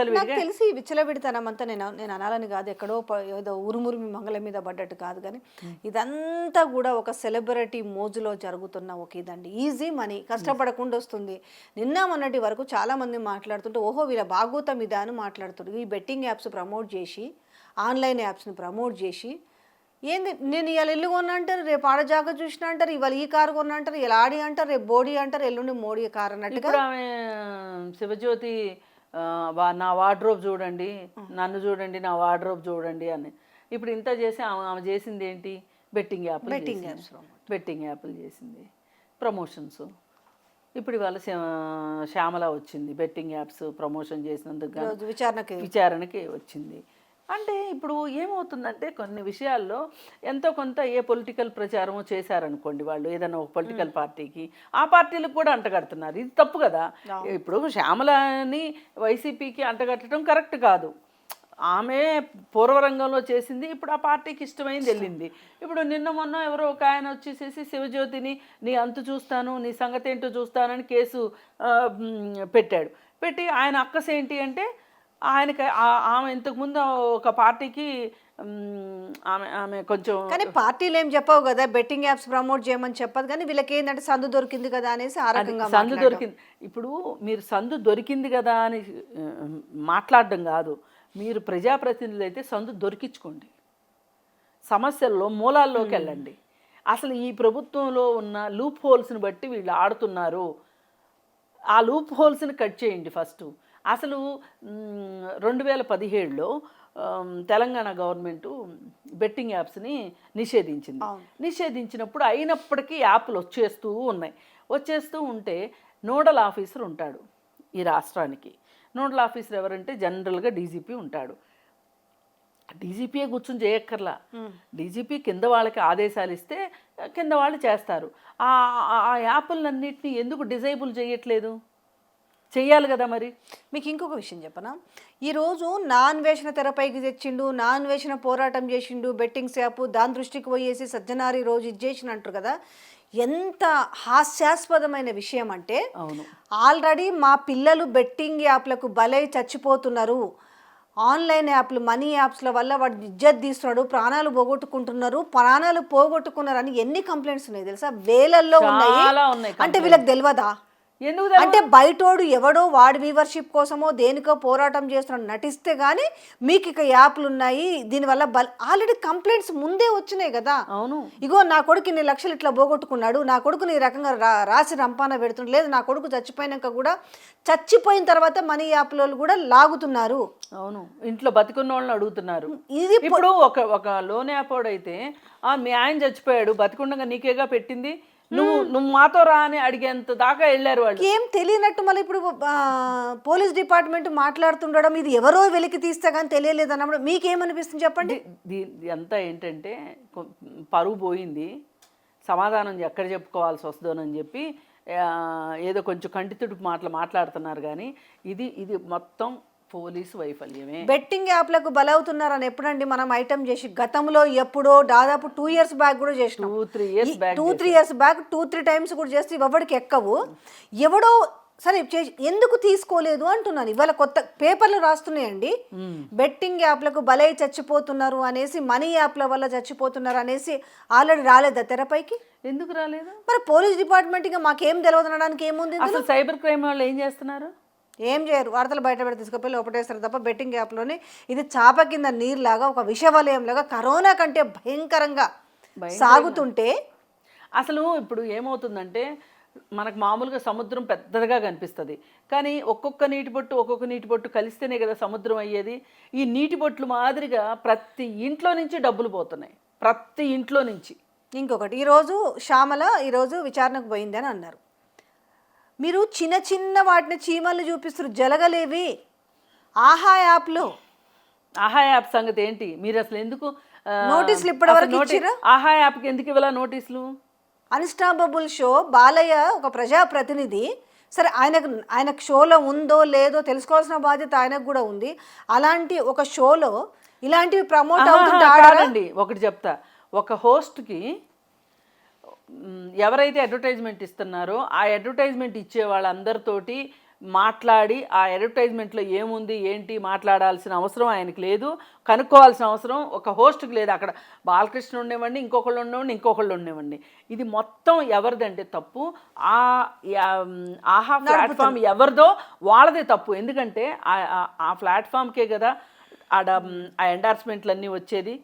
విచ్చలవిడిగా తెలిసి విచ్చలవిడితనం అంతా నేను నేను అనాలని కాదు. ఎక్కడో ప- ఏదో ఉరుమురుమి మంగళం మీద పడ్డట్టు కాదు కానీ ఇదంతా కూడా ఒక సెలబ్రిటీ మోజులో జరుగుతున్న ఒక ఇదండి. Easy money. కష్టపడకుండా వస్తుంది. నిన్న మొన్నటి వరకు చాలా మంది మాట్లాడుతుంటే ఓహో వీళ్ళ బాగోతం ఇదా అని మాట్లాడుతుంటారు ఈ బెట్టింగ్ యాప్స్ ప్రమోట్ చేసి ఆన్లైన్ యాప్స్ని ప్రమోట్ చేసి ఏంది నేను ఇవాళ ఇల్లు కొన్నా అంటారు రేపు ఆడజాగా చూసిన అంటారు ఇవాళ ఈ కారు కొన్నా అంటారు ఇలా ఆడి అంటారు రేపు బోడీ అంటారు ఎల్లుండి మోడీ కారు అన్నట్టుగా ఇప్పుడు ఆమె శివజ్యోతి నా వార్డ్రోబ్ చూడండి నన్ను చూడండి నా వార్డ్రోబ్ చూడండి అని. ఇప్పుడు ఇంత చేసి ఆమె ఆమె చేసింది ఏంటి? Betting app Betting apps betting యాప్లు చేసింది. ప్రమోషన్స్. ఇప్పుడు ఇవాళ శ్యా- శ్యామల వచ్చింది. బెట్టింగ్ యాప్స్ ప్రమోషన్ చేసినందుకు విచారణకి విచారణకి వచ్చింది. అంటే ఇప్పుడు ఏమవుతుందంటే కొన్ని విషయాల్లో ఎంతో కొంత ఏ పొలిటికల్ ప్రచారమో చేశారనుకోండి వాళ్ళు ఏదైనా ఒక పొలిటికల్ పార్టీకి ఆ పార్టీలకు కూడా అంటగడుతున్నారు. ఇది తప్పు కదా. ఇప్పుడు శ్యామలని వైసీపీకి అంటగట్టడం కరెక్ట్ కాదు. ఆమె పూర్వరంగంలో చేసింది ఇప్పుడు ఆ పార్టీకి ఇష్టమైంది వెళ్ళింది. ఇప్పుడు నిన్న మొన్న ఎవరో ఒక ఆయన వచ్చేసేసి శివజ్యోతిని నీ అంతు చూస్తాను నీ సంగతి ఏంటో చూస్తానని కేసు పెట్టాడు. పెట్టి ఆయన అక్కస్ ఏంటి అంటే ఆయనకి ఆ- ఆమె ఇంతకుముందు ఒక పార్టీకి ఆమె ఆమె కొంచెం కానీ పార్టీలు ఏం చెప్పవు కదా బెట్టింగ్ యాప్స్ ప్రమోట్ చేయమని చెప్పదు కానీ వీళ్ళకి ఏంటంటే సందు దొరికింది కదా అనేసి ఆ రకంగా సందు. దొరికింది. ఇప్పుడు మీరు సందు దొరికింది కదా అని మాట్లాడడం కాదు. మీరు ప్రజాప్రతినిధులు అయితే సందు దొరికించుకోండి. సమస్యల్లో మూలాల్లోకి వెళ్ళండి. అసలు ఈ ప్రభుత్వంలో ఉన్న లూప్ హోల్స్ని బట్టి వీళ్ళు ఆడుతున్నారు. ఆ లూప్ హోల్స్ని కట్ చేయండి ఫస్ట్. అసలు రెండు వేల పదిహేడులో తెలంగాణ గవర్నమెంటు బెట్టింగ్ యాప్స్ని నిషేధించింది. నిషేధించినప్పుడు అయినప్పటికీ యాప్లు వచ్చేస్తూ ఉన్నాయి. వచ్చేస్తూ ఉంటే నోడల్ ఆఫీసర్ ఉంటాడు ఈ రాష్ట్రానికి. నోడల్ ఆఫీసర్ ఎవరంటే జనరల్గా డీజీపీ ఉంటాడు. డీజీపీయే కూర్చొని చేయక్కర్లా. డీజీపీ కింద వాళ్ళకి ఆదేశాలు ఇస్తే కింద వాళ్ళు చేస్తారు. ఆ యాప్లన్నింటినీ ఎందుకు డిజైబుల్ చేయట్లేదు? చెయ్యాలి కదా మరి? మీకు ఇంకొక విషయం చెప్పనా? ఈరోజు నా అన్వేషణ తెరపైకి తెచ్చిండు నా అన్వేషణ పోరాటం చేసిండు బెట్టింగ్స్ యాప్ దాని దృష్టికి పోయేసి సజ్జనారి రోజు ఇది చేసిన అంటారు కదా? ఎంత హాస్యాస్పదమైన విషయం అంటే ఆల్రెడీ మా పిల్లలు బెట్టింగ్ యాప్లకు బలై చచ్చిపోతున్నారు. ఆన్లైన్ యాప్లు మనీ యాప్స్ల వల్ల వాడు ఇజ్జత్ తీస్తున్నాడు ప్రాణాలు పోగొట్టుకుంటున్నారు ప్రాణాలు పోగొట్టుకున్నారు అని ఎన్ని కంప్లైంట్స్ ఉన్నాయి తెలుసా? వేలల్లో ఉన్నాయి. అంటే వీళ్ళకి తెలియదా ఎందుకు? అంటే బయటోడు ఎవడో వాడి వ్యూవర్షిప్ కోసమో దేనికో పోరాటం చేస్తున్నాడు నటిస్తే గానీ మీకు ఇక యాప్లు ఉన్నాయి దీనివల్ల బల్ ఆల్రెడీ కంప్లైంట్స్ ముందే వచ్చినాయి కదా. అవును. ఇగో నా కొడుకు ఇన్ని లక్షలు ఇట్లా పోగొట్టుకున్నాడు నా కొడుకుని ఈ రకంగా రా రాసి రంపాన పెడుతుండు లేదు నా కొడుకు చచ్చిపోయినాక కూడా చచ్చిపోయిన తర్వాత మనీ యాప్లో కూడా లాగుతున్నారు. అవును. ఇంట్లో బతికున్న వాళ్ళని అడుగుతున్నారు. ఇది ఇప్పుడు ఒక ఒక లోన్ యాపోడ్ అయితే ఆ మీ ఆయన చచ్చిపోయాడు బతికుండగా నీకేగా పెట్టింది? నువ్వు నువ్వు మాతో రా అని అడిగేంత దాకా వెళ్ళారు వాళ్ళు. ఏం తెలియనట్టు మళ్ళీ ఇప్పుడు పోలీస్ డిపార్ట్మెంట్ మాట్లాడుతుండడం ఇది ఎవరో వెలికి తీస్తే కానీ తెలియలేదు అన్నప్పుడు మీకేమనిపిస్తుంది చెప్పండి? అంతా ఏంటంటే పరువు పోయింది. సమాధానం ఎక్కడ చెప్పుకోవాల్సి వస్తుందోనని చెప్పి ఏదో కొంచెం కంటితుడుపు మాటలు మాట్లాడుతున్నారు కానీ ఇది ఇది మొత్తం పోలీసు వైఫల్యమే. బెట్టింగ్ యాప్లకు బలవుతున్నారని ఎప్పుడండి మనం ఐటమ్ చేసి గతంలో ఎప్పుడో దాదాపు టూ ఇయర్స్ బ్యాక్ కూడా చేసినాం. Two three years back two three years back two three times కూడా చేస్తే ఎవరికి ఎక్కవు. ఎవడో సరే ఎందుకు తీసుకోలేదు అంటున్నాను. ఇవాళ కొత్త పేపర్లు రాస్తున్నాయండి. బెట్టింగ్ యాప్లకు బలై చచ్చిపోతున్నారు అనేసి మనీ యాప్ల వల్ల చచ్చిపోతున్నారు అనేసి ఆల్రెడీ రాలేదా తెరపైకి? ఎందుకు రాలేదు? మరి పోలీస్ డిపార్ట్మెంట్ ఇక మాకేం తెలియదు అనడానికి ఏముంది? అసలు సైబర్ క్రైమ్ వాళ్ళు ఏం చేస్తున్నారు? ఏం చేయరు. వార్తలు బయట పెట్టి తీసుకుపోయి లోపటేస్తారు తప్ప బెట్టింగ్ యాప్లోని ఇది చాప కింద నీరులాగా ఒక విషవలయంలాగా కరోనా కంటే భయంకరంగా. సాగుతుంటే అసలు ఇప్పుడు ఏమవుతుందంటే మనకు మామూలుగా సముద్రం పెద్దదిగా కనిపిస్తుంది. కానీ ఒక్కొక్క నీటి బొట్టు ఒక్కొక్క నీటి బొట్టు కలిస్తేనే కదా సముద్రం అయ్యేది. ఈ నీటి బొట్లు మాదిరిగా ప్రతి ఇంట్లో నుంచి డబ్బులు పోతున్నాయి. ప్రతి ఇంట్లో నుంచి. ఇంకొకటి ఈరోజు శ్యామల ఈరోజు విచారణకు పోయింది అని అన్నారు. మీరు చిన్న చిన్న వాటిని చీమలు చూపిస్తారు జలగలేవి. ఆహా యాప్లో. ఆహా యాప్ సంగతి ఏంటి? మీరు అసలు ఎందుకు నోటీసులు ఇప్పటివరకు ఇచ్చిర్రా? ఆహా యాప్కి ఎందుకు ఇవ్వాల నోటీసులు? అన్స్టాపబుల్ షో బాలయ్య ఒక ప్రజాప్రతినిధి. సరే ఆయనకు ఆయనకు షోలో ఉందో లేదో తెలుసుకోవాల్సిన బాధ్యత ఆయనకు కూడా ఉంది. అలాంటి ఒక షోలో ఇలాంటివి ప్రమోట్ ఆహా, అవుతుంటే ఆడరా? కాదండి ఒకటి చెప్తా. ఒక హోస్ట్కి ఎవరైతే అడ్వర్టైజ్మెంట్ ఇస్తున్నారో ఆ అడ్వర్టైజ్మెంట్ ఇచ్చే వాళ్ళందరితోటి మాట్లాడి ఆ అడ్వర్టైజ్మెంట్లో ఏముంది ఏంటి మాట్లాడాల్సిన అవసరం ఆయనకి లేదు. కనుక్కోవాల్సిన అవసరం ఒక హోస్ట్కి లేదు. అక్కడ బాలకృష్ణ ఉండేవండి ఇంకొకళ్ళు ఉండేవండి ఇంకొకళ్ళు ఉండేవండి ఇది మొత్తం ఎవరిదంటే తప్పు. ఆ ఆహా ప్లాట్ఫామ్ ఎవరిదో వాళ్ళదే తప్పు. ఎందుకంటే ఆ- ప్లాట్ఫామ్కే కదా ఆడ ఆ ఎండార్స్మెంట్లు అన్నీ వచ్చేది.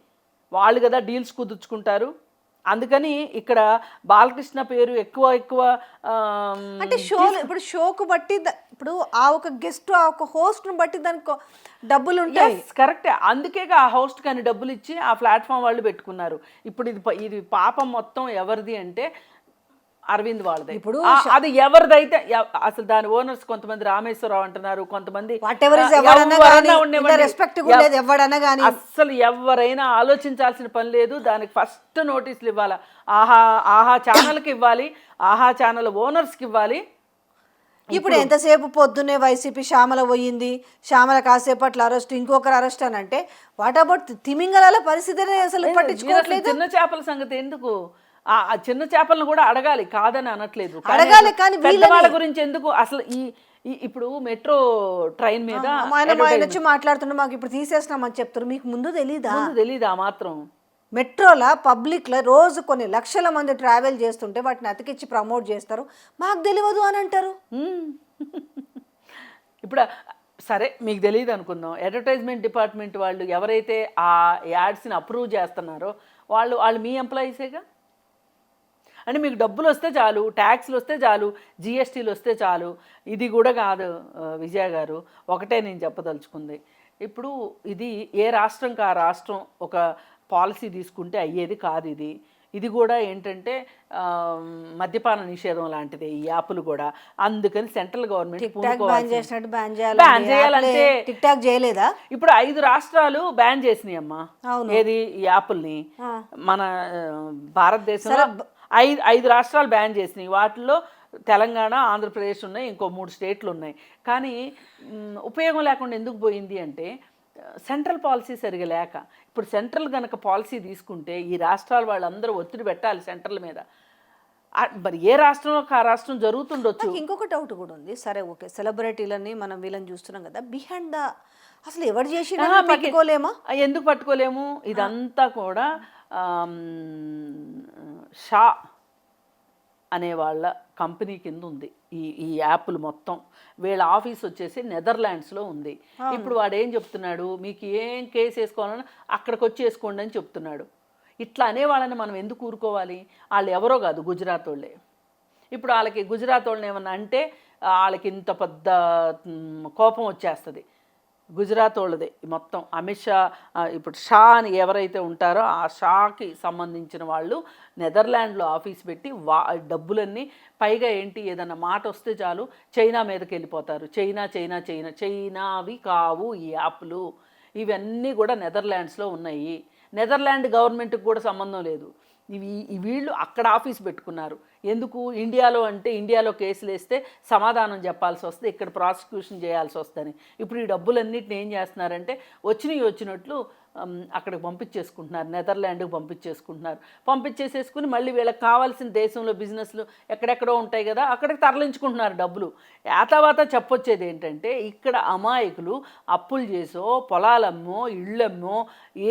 వాళ్ళు కదా డీల్స్ కుదుర్చుకుంటారు. అందుకని ఇక్కడ బాలకృష్ణ పేరు ఎక్కువ ఎక్కువ అంటే షో ఇప్పుడు షోకు బట్టి ఇప్పుడు ఆ ఒక గెస్ట్ ఆ ఒక host ను బట్టి దానికి డబ్బులు ఉంటాయి కరెక్టే అందుకే ఆ హోస్ట్ కానీ డబ్బులు ఇచ్చి ఆ ప్లాట్ఫామ్ వాళ్ళు పెట్టుకున్నారు. ఇప్పుడు ఇది ఇది పాపం మొత్తం ఎవరిది అంటే అరవింద్ వాళ్ళది. ఇప్పుడు అది ఎవరిదైతే ఎవ- అసలు దాని ఓనర్స్ కొంతమంది రామేశ్వరరావు అంటున్నారు కొంతమంది అస్సలు ఎవరైనా ఆలోచించాల్సిన పని లేదు దానికి ఫస్ట్ నోటీసులు ఇవ్వాలి. ఆహా ఆహా ఛానల్కి ఇవ్వాలి ఆహా ఛానల్ ఓనర్స్కి ఇవ్వాలి. ఇప్పుడు ఎంతసేపు పొద్దున్నే వైసీపీ శ్యామల పోయింది శ్యామల కాసేపట్లో అరెస్ట్ ఇంకొకరు అరెస్ట్ అని అంటే వాట్ అబౌట్ పరిస్థితిని అసలు మీరు పట్టించుకోవట్లేదు? అసలు చిన్న చేపల సంగతి ఎందుకు? ఆ చిన్న చేపలను కూడా అడగాలి. కాదని అనట్లేదు. అడగాలి కానీ పెద్దవాళ్ళ గురించి ఎందుకు అసలు ఈ ఇప్పుడు మెట్రో ట్రైన్ మీద ఆయన ఆయన వచ్చి మాట్లాడుతుండే మాకు ఇప్పుడు తీసేసినామని చెప్తారు. మీకు ముందు తెలీదా? తెలీదు మాత్రం? మెట్రోల పబ్లిక్లో రోజు కొన్ని లక్షల మంది ట్రావెల్ చేస్తుంటే వాటిని అతికిచ్చి ప్రమోట్ చేస్తారు. మాకు తెలియదు అని అంటారు. ఇప్పుడు సరే మీకు తెలియదు అనుకుందాం. అడ్వర్టైజ్మెంట్ డిపార్ట్మెంట్ వాళ్ళు ఎవరైతే ఆ యాడ్స్ని అప్రూవ్ చేస్తున్నారో వాళ్ళు వాళ్ళు మీ ఎంప్లాయీసేగా? అంటే మీకు డబ్బులు వస్తే చాలు ట్యాక్స్లు వస్తే చాలు జిఎస్టీలు వస్తే చాలు. ఇది కూడా కాదు విజయ గారు. ఒకటే నేను చెప్పదలుచుకుంది. ఇప్పుడు ఇది ఏ రాష్ట్రంకి ఆ రాష్ట్రం ఒక పాలసీ తీసుకుంటే అయ్యేది కాదు ఇది. ఇది కూడా ఏంటంటే మద్యపాన నిషేధం లాంటిదే ఈ యాప్లు కూడా. అందుకని సెంట్రల్ గవర్నమెంట్ బ్యాన్ చేయాలంటే- టిక్ టాక్ చేయలేదా? ఇప్పుడు ఐదు రాష్ట్రాలు బ్యాన్ చేసినాయి అమ్మా. ఏది? ఈ యాప్ల్ని. మన భారతదేశంలో ఐదు ఐదు రాష్ట్రాలు బ్యాన్ చేసినాయి. వాటిల్లో తెలంగాణ ఆంధ్రప్రదేశ్ ఉన్నాయి ఇంకో మూడు స్టేట్లు ఉన్నాయి. కానీ ఉపయోగం లేకుండా ఎందుకు పోయింది అంటే సెంట్రల్ పాలసీ సరిగా లేక ఇప్పుడు సెంట్రల్ గనక పాలసీ తీసుకుంటే ఈ రాష్ట్రాల వాళ్ళందరూ ఒత్తిడి పెట్టాలి సెంట్రల్ మీద. మరి ఏ రాష్ట్రంలో ఆ రాష్ట్రం జరుగుతుండొచ్చు? ఇంకొక డౌట్ కూడా ఉంది. సరే ఓకే సెలబ్రిటీలని మనం వీళ్ళని చూస్తున్నాం కదా బిహైండ్ ద అసలు ఎవరు చేసి ఆహా, మీకు- పట్టుకోలేమా? ఎందుకు పట్టుకోలేము? ఇదంతా కూడా షా అనే వాళ్ళ కంపెనీ కింద ఉంది ఈ ఈ యాప్లు మొత్తం. వీళ్ళ ఆఫీస్ వచ్చేసి నెదర్లాండ్స్లో ఉంది. ఇప్పుడు వాడు ఏం చెప్తున్నాడు? మీకు ఏం కేసు వేసుకోవాలన్నా అక్కడికి వచ్చి వేసుకోండి అని చెప్తున్నాడు. ఇట్లా అనే వాళ్ళని మనం ఎందుకు ఊరుకోవాలి? వాళ్ళు ఎవరో కాదు గుజరాత్ వాళ్ళే. ఇప్పుడు వాళ్ళకి గుజరాత్ వాళ్ళని ఏమన్నా అంటే వాళ్ళకి ఇంత పెద్ద కోపం వచ్చేస్తుంది. గుజరాత్ వాళ్ళదే. మొత్తం అమిత్ షా ఇప్పుడు షా అని ఎవరైతే ఉంటారో ఆ షాకి సంబంధించిన వాళ్ళు నెదర్లాండ్లో ఆఫీస్ పెట్టి వా డబ్బులన్నీ పైగా ఏంటి ఏదన్నా మాట వస్తే చాలు చైనా మీదకి వెళ్ళిపోతారు. చైనా చైనా చైనా చైనావి కావు ఈ యాప్లు. ఇవన్నీ కూడా నెదర్లాండ్స్లో ఉన్నాయి. నెదర్లాండ్ గవర్నమెంట్కి కూడా సంబంధం లేదు. ఇవి ఈ వీళ్ళు అక్కడ ఆఫీస్ పెట్టుకున్నారు. ఎందుకు? ఇండియాలో అంటే ఇండియాలో కేసులు వేస్తే సమాధానం చెప్పాల్సి వస్తే ఇక్కడ ప్రాసిక్యూషన్ చేయాల్సి వస్తుంది ఇప్పుడు ఈ డబ్బులన్నింటిని ఏం చేస్తున్నారంటే వచ్చినవి వచ్చినట్లు అక్కడికి పంపించేసుకుంటున్నారు నెదర్లాండ్కి పంపించేసుకుంటున్నారు. పంపించేసేసుకుని మళ్ళీ వీళ్ళకి కావాల్సిన దేశంలో బిజినెస్లు ఎక్కడెక్కడో ఉంటాయి కదా అక్కడికి తరలించుకుంటున్నారు డబ్బులు. యాతావాత చెప్పొచ్చేది ఏంటంటే ఇక్కడ అమాయకులు అప్పులు చేసో పొలాలమ్మో ఇళ్ళమ్మో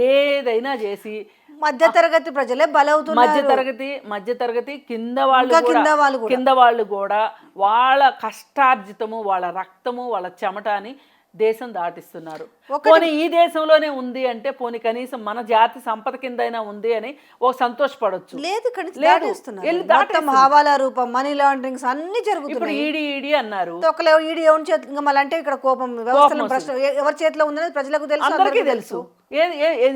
ఏదైనా చేసి మధ్య తరగతి ప్రజలే బలవుతున్నారు. మధ్య తరగతి మధ్య తరగతి కింద వాళ్ళు కింద వాళ్ళు. కింద వాళ్ళు కూడా వాళ్ళ కష్టార్జితము వాళ్ళ రక్తము వాళ్ళ చెమట అని దేశం దాటిస్తున్నారు. పోనీ ఈ దేశంలోనే ఉంది అంటే పోనీ కనీసం మన జాతి సంపద కిందైనా ఉంది అని ఓ సంతోషపడొచ్చు. లేదు. హవాలా రూపం మనీ లాండరింగ్స్ అన్ని ఇప్పుడు జరుగుతున్నాయి ఈడీ ఈడీ అన్నారు. ఈడి ఎవరి చేతి మళ్ళీ అంటే ఇక్కడ కోపం ఎవరి చేతిలో ఉందనేది ప్రజలకు తెలుసు అందరికీ తెలుసు. ఏ-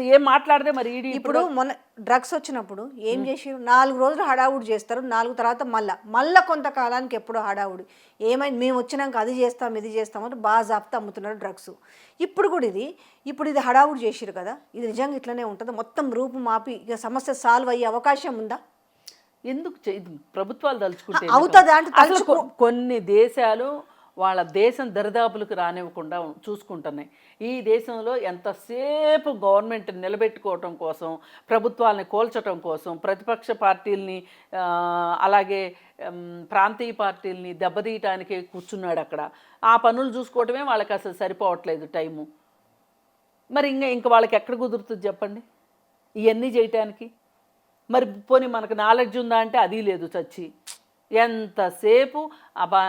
ఏ- మాట్లాడితే మరి ఈడీ ఇప్పుడు మొన్న డ్రగ్స్ వచ్చినప్పుడు ఏం చేసిరు నాలుగు రోజులు హడావుడి చేస్తారు నాలుగు తర్వాత మళ్ళా. మళ్ళా కొంతకాలానికి ఎప్పుడో హడావుడి. ఏమైంది? మేము వచ్చినాక అది చేస్తాం ఇది చేస్తాం బాగా జాప్తా అమ్ముతున్నారు డ్రగ్స్. ఇప్పుడు కూడా ఇది ఇప్పుడు ఇది హడావుడి చేసిరు కదా? ఇది నిజంగా ఇట్లనే ఉంటుంది? మొత్తం రూపు మాపి ఇక సమస్య సాల్వ్ అయ్యే అవకాశం ఉందా? ఎందుకు ప్రభుత్వాలు తలుచుకుంటే అవుతుందా అంటే కొన్ని దేశాలు వాళ్ళ దేశం దరిదాపులకు రానివ్వకుండా చూసుకుంటున్నాయి. ఈ దేశంలో ఎంతసేపు గవర్నమెంట్ నిలబెట్టుకోవటం కోసం ప్రభుత్వాలని కోల్చటం కోసం ప్రతిపక్ష పార్టీల్ని అలాగే ప్రాంతీయ పార్టీల్ని దెబ్బతీయటానికి కూర్చున్నాడు అక్కడ. ఆ పనులు చూసుకోవటమే వాళ్ళకి అసలు సరిపోవట్లేదు టైము. మరి ఇంకా ఇంక వాళ్ళకి ఎక్కడ కుదురుతుంది చెప్పండి? ఇవన్నీ చేయటానికి? మరి పోనీ మనకు నాలెడ్జ్ ఉందా అంటే అది లేదు చచ్చి. ఎంతసేపు అబా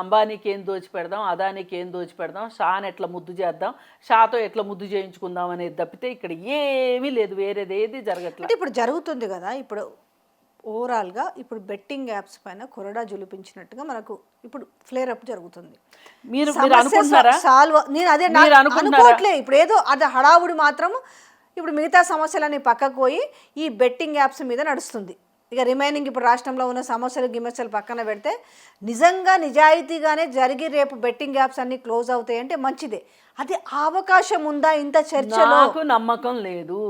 అంబానీకి ఏం దోచి పెడదాం అదానికి ఏం దోచి పెడదాం షాని ఎట్లా ముద్దు చేద్దాం షాతో ఎట్లా ముద్దు చేయించుకుందాం అనేది తప్పితే ఇక్కడ ఏమీ లేదు వేరేది ఏది జరగట్లేదు ఇప్పుడు జరుగుతుంది కదా ఇప్పుడు ఓవరాల్గా ఇప్పుడు బెట్టింగ్ యాప్స్ పైన కొరడా జులిపించినట్టుగా మనకు ఇప్పుడు ఫ్లేర్ అప్ జరుగుతుంది. మీరు అనుకుంటున్నారా? సాల్వ్ నేను అదే? అనుకోవట్లే ఇప్పుడు ఏదో అది హడావుడి మాత్రం ఇప్పుడు మిగతా సమస్యలన్నీ పక్కకు పోయి ఈ బెట్టింగ్ యాప్స్ మీద నడుస్తుంది. ఇక రిమైనింగ్ ఇప్పుడు రాష్ట్రంలో ఉన్న సమస్యలు గిమస్యలు పక్కన పెడితే నిజంగా నిజాయితీగానే జరిగి రేపు బెట్టింగ్ యాప్స్ అన్ని క్లోజ్ అవుతాయి అంటే మంచిదే. అది అవకాశం ఉందా ఇంత చర్చలో? నాకు నమ్మకం లేదు.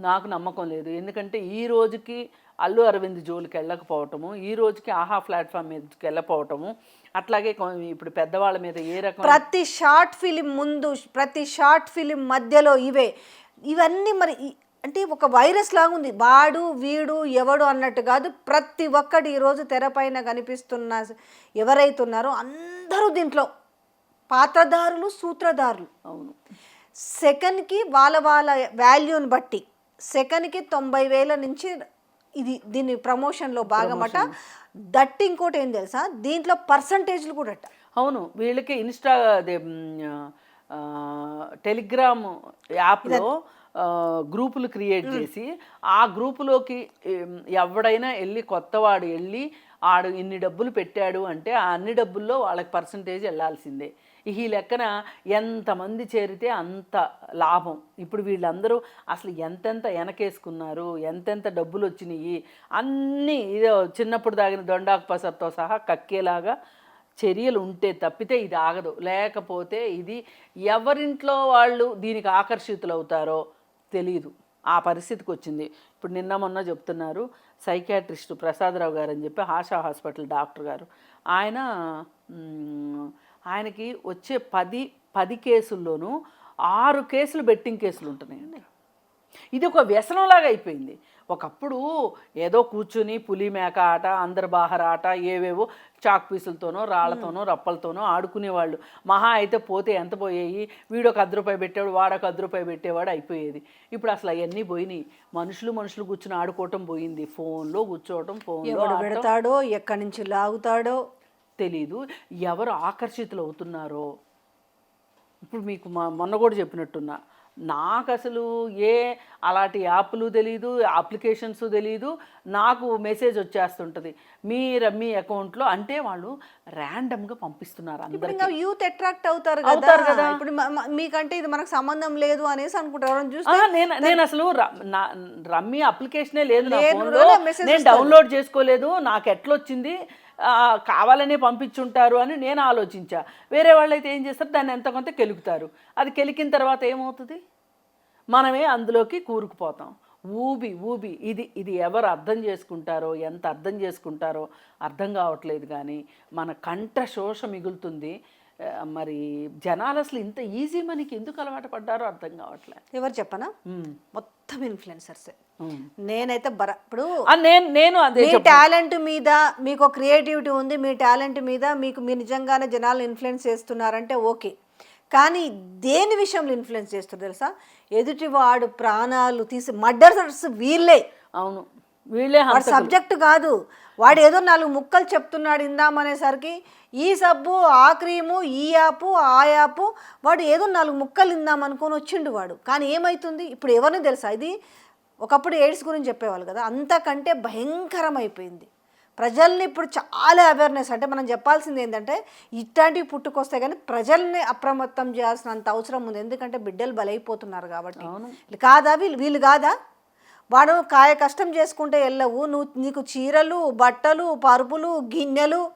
నాకు నమ్మకం లేదు. ఎందుకంటే ఈ రోజుకి అల్లు అరవింద్ జోలికి వెళ్ళకపోవటము ఈ రోజుకి ఆహా ప్లాట్ఫామ్ మీదకి వెళ్ళకపోవటము అట్లాగే ఇప్పుడు పెద్దవాళ్ళ మీద ఏ రకం ప్రతి షార్ట్ ఫిలిం ముందు ప్రతి షార్ట్ ఫిలిం మధ్యలో ఇవే. ఇవన్నీ మరి అంటే ఒక వైరస్ లాగా ఉంది. వాడు వీడు ఎవడు అన్నట్టు కాదు. ప్రతి ఒక్కటి ఈరోజు తెరపైన కనిపిస్తున్న ఎవరైతే ఉన్నారో అందరూ దీంట్లో పాత్రధారులు సూత్రధారులు. అవును. సెకండ్కి వాళ్ళ వాళ్ళ వాల్యూని బట్టి సెకండ్కి తొంభై వేల నుంచి ఇది దీని ప్రమోషన్లో భాగమట. దట్టి ఇంకోటి ఏం తెలుసా? దీంట్లో పర్సంటేజ్లు కూడా అట్ట అవును. వీళ్ళకి ఇన్స్టా టెలిగ్రామ్ యాప్లో గ్రూపులు క్రియేట్ చేసి ఆ గ్రూపులోకి ఎవడైనా వెళ్ళి కొత్తవాడు వెళ్ళి ఆడు ఇన్ని డబ్బులు పెట్టాడు అంటే ఆ అన్ని డబ్బుల్లో వాళ్ళకి పర్సంటేజ్ వెళ్ళాల్సిందే. ఈ లెక్కన ఎంతమంది చేరితే అంత లాభం. ఇప్పుడు వీళ్ళందరూ అసలు ఎంతెంత వెనకేసుకున్నారు ఎంతెంత డబ్బులు వచ్చినాయి అన్నీ ఇదో చిన్నప్పుడు తాగిన దొండాకు పసర్తో సహా కక్కేలాగా చర్యలు ఉంటే తప్పితే ఇది ఆగదు. లేకపోతే ఇది ఎవరింట్లో వాళ్ళు దీనికి ఆకర్షితులు అవుతారో తెలియదు ఆ పరిస్థితికి వచ్చింది ఇప్పుడు నిన్న మొన్న చెప్తున్నారు సైకాట్రిస్టు ప్రసాదరావు గారు అని చెప్పి ఆశా హాస్పిటల్ డాక్టర్ గారు. ఆయన ఆయనకి వచ్చే పది పది కేసుల్లోనూ ఆరు కేసులు బెట్టింగ్ కేసులు ఉంటున్నాయండి ఇది ఒక వ్యసనంలాగా అయిపోయింది. ఒకప్పుడు ఏదో కూర్చుని పులి మేక ఆట అందరి బాహర ఆట ఏవేవో చాక్ పీసులతోనో రాళ్ళతోనో రప్పలతోనో ఆడుకునేవాళ్ళు. మహా అయితే పోతే ఎంత పోయేవి వీడొక అర్ధ రూపాయి పెట్టేవాడు వాడొక అర్ధ రూపాయి పెట్టేవాడు అయిపోయేది. ఇప్పుడు అసలు అవన్నీ పోయినాయి. మనుషులు మనుషులు కూర్చుని ఆడుకోవటం పోయింది. ఫోన్లో కూర్చోవటం ఫోన్లో పెడతాడో ఎక్కడి నుంచి లాగుతాడో? తెలీదు. ఎవరు ఆకర్షితులు అవుతున్నారో ఇప్పుడు మీకు మా మొన్న కూడా చెప్పినట్టున్నా. నాకు అసలు ఏ అలాంటి యాప్లు తెలియదు అప్లికేషన్స్ తెలియదు నాకు మెసేజ్ వచ్చేస్తుంటుంది. మీ రమ్మీ అకౌంట్లో అంటే వాళ్ళు ర్యాండమ్గా పంపిస్తున్నారు ఇంకా యూత్ అట్రాక్ట్ అవుతారు అవుతారు కదా. ఇప్పుడు మ- మ- మీకంటే ఇది మనకు సంబంధం లేదు అనేసి అనుకుంటారు. నేను నేను అసలు రమ్మీ అప్లికేషనే లేదు నేను డౌన్లోడ్ చేసుకోలేదు. నాకు ఎట్లొచ్చింది? కావాలనే పంపించుంటారు అని నేను ఆలోచించా. వేరే వాళ్ళు అయితే ఏం చేస్తారు? దాన్ని ఎంత కొంత కెలుకుతారు. అది కెలికిన తర్వాత ఏమవుతుంది? మనమే అందులోకి కూరుకుపోతాం. ఊబి ఊబి ఇది ఇది ఎవరు అర్థం చేసుకుంటారో ఎంత అర్థం చేసుకుంటారో అర్థం కావట్లేదు కానీ మన కంఠ శోష మిగులుతుంది. మరి జనాలు అసలు ఇంత ఈజీ మనకి ఎందుకు అలవాటు పడ్డారో అర్థం కావట్లేదు ఎవరు చెప్పనా? మొత్తం ఇన్ఫ్లుయెన్సర్సే. నేనైతే బర ఇప్పుడు నేను నేను అదే మీ టాలెంట్ మీద మీకు క్రియేటివిటీ ఉంది మీ టాలెంట్ మీద మీకు మీరు నిజంగానే జనాలు ఇన్ఫ్లుయెన్స్ చేస్తున్నారంటే ఓకే. కానీ దేని విషయంలో ఇన్ఫ్లుయెన్స్ చేస్తారు తెలుసా? ఎదుటివాడు ప్రాణాలు తీసి మర్డర్స్ వీళ్ళే. అవును. వీళ్ళే వాడు. సబ్జెక్ట్ కాదు. వాడు ఏదో నాలుగు ముక్కలు చెప్తున్నాడు ఇందామనేసరికి ఈ సబ్బు ఆ క్రీము ఈ యాపు ఆ యాపు వాడు ఏదో నాలుగు ముక్కలు ఇందాం అనుకొని వచ్చిండు వాడు. కానీ ఏమవుతుంది ఇప్పుడు ఎవరిని తెలుసా ఇది? ఒకప్పుడు ఎయిడ్స్ గురించి చెప్పేవాళ్ళు కదా అంతకంటే భయంకరం అయిపోయింది ప్రజల్ని ఇప్పుడు చాలా అవేర్నెస్ అంటే మనం చెప్పాల్సింది ఏంటంటే ఇట్లాంటివి పుట్టుకొస్తాయి కానీ ప్రజల్ని అప్రమత్తం చేయాల్సినంత అవసరం ఉంది. ఎందుకంటే బిడ్డలు బలైపోతున్నారు కాబట్టి. కాదా? వీళ్ళు వీళ్ళు కాదా? వాడు కాయ కష్టం చేసుకుంటే వెళ్ళవు నువ్వు నీకు చీరలు బట్టలు పరుపులు గిన్నెలు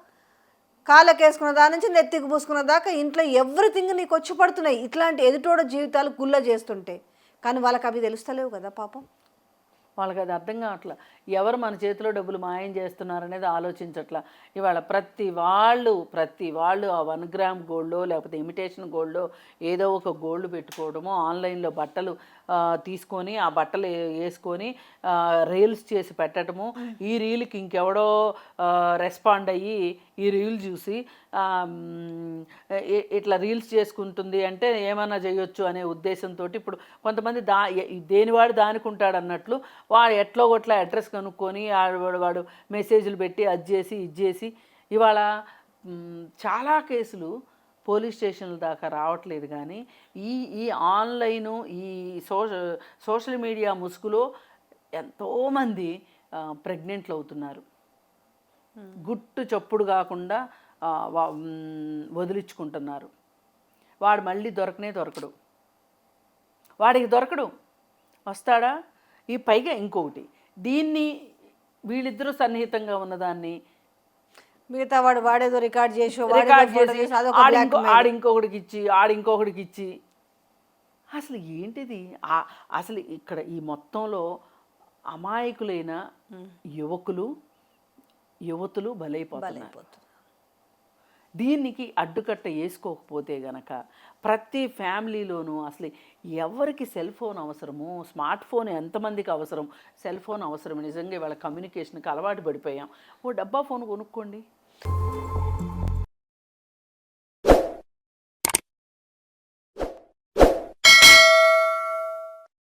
కాళ్ళకేసుకున్న దాని నుంచి నెత్తికి పూసుకున్న దాకా ఇంట్లో ఎవ్రీథింగ్ నీకు వచ్చి పడుతున్నాయి. ఇట్లాంటి ఎదుటోడ జీవితాలు గుల్ల చేస్తుంటే. కానీ వాళ్ళకి అవి తెలుస్తలేవు కదా పాపం. వాళ్ళకి అది అర్థం కావట్లేదు ఎవరు మన చేతిలో డబ్బులు మాయం చేస్తున్నారు అనేది ఆలోచించట్లా. ఇవాళ ప్రతి వాళ్ళు ప్రతి వాళ్ళు ఆ వన్ గ్రామ్ గోల్డో లేకపోతే ఇమిటేషన్ గోల్డో ఏదో ఒక గోల్డ్ పెట్టుకోవడమో ఆన్లైన్లో బట్టలు తీసుకొని ఆ బట్టలు వేసుకొని రీల్స్ చేసి పెట్టడము ఈ రీల్కి ఇంకెవడో రెస్పాండ్ అయ్యి ఈ రీల్ చూసి ఇట్లా రీల్స్ చేసుకుంటుంది అంటే ఏమన్నా చేయొచ్చు అనే ఉద్దేశంతో ఇప్పుడు కొంతమంది దా దేనివాడు దానికి ఉంటాడు అన్నట్లు వాడు ఎట్లో గొట్ల అడ్రస్ కనుక్కొని వాడు వాడు మెసేజ్లు పెట్టి అది చేసి ఇది చేసి. ఇవాళ చాలా కేసులు పోలీస్ స్టేషన్ల దాకా రావట్లేదు కానీ ఈ ఈ ఆన్లైను ఈ సోష సోషల్ మీడియా ముసుగులో ఎంతోమంది ప్రెగ్నెంట్లు అవుతున్నారు. గుట్టు చప్పుడు కాకుండా వదిలించుకుంటున్నారు. వాడు మళ్ళీ దొరకనే దొరకడు. వాడికి దొరకడు. వస్తాడా? ఈ పైగా ఇంకొకటి. దీన్ని వీళ్ళిద్దరూ సన్నిహితంగా ఉన్నదాన్ని మిగతా వాడు వాడేదో రికార్డ్ చేసి రికార్డ్ చేసి అదొక ఆడు ఇచ్చి ఆడు ఇచ్చి. అసలు ఏంటిది? అసలు ఇక్కడ ఈ మొత్తంలో అమాయకులైన యువకులు యువతులు బలైపోతున్నారు. దీనికి అడ్డుకట్ట వేసుకోకపోతే గనక ప్రతి ఫ్యామిలీలోనూ అసలు ఎవరికి సెల్ ఫోన్ అవసరము స్మార్ట్ ఫోన్ ఎంతమందికి అవసరం? సెల్ ఫోన్ అవసరం నిజంగా ఇవాళ కమ్యూనికేషన్కి అలవాటు పడిపోయాం. ఓ డబ్బా ఫోన్ కొనుక్కోండి.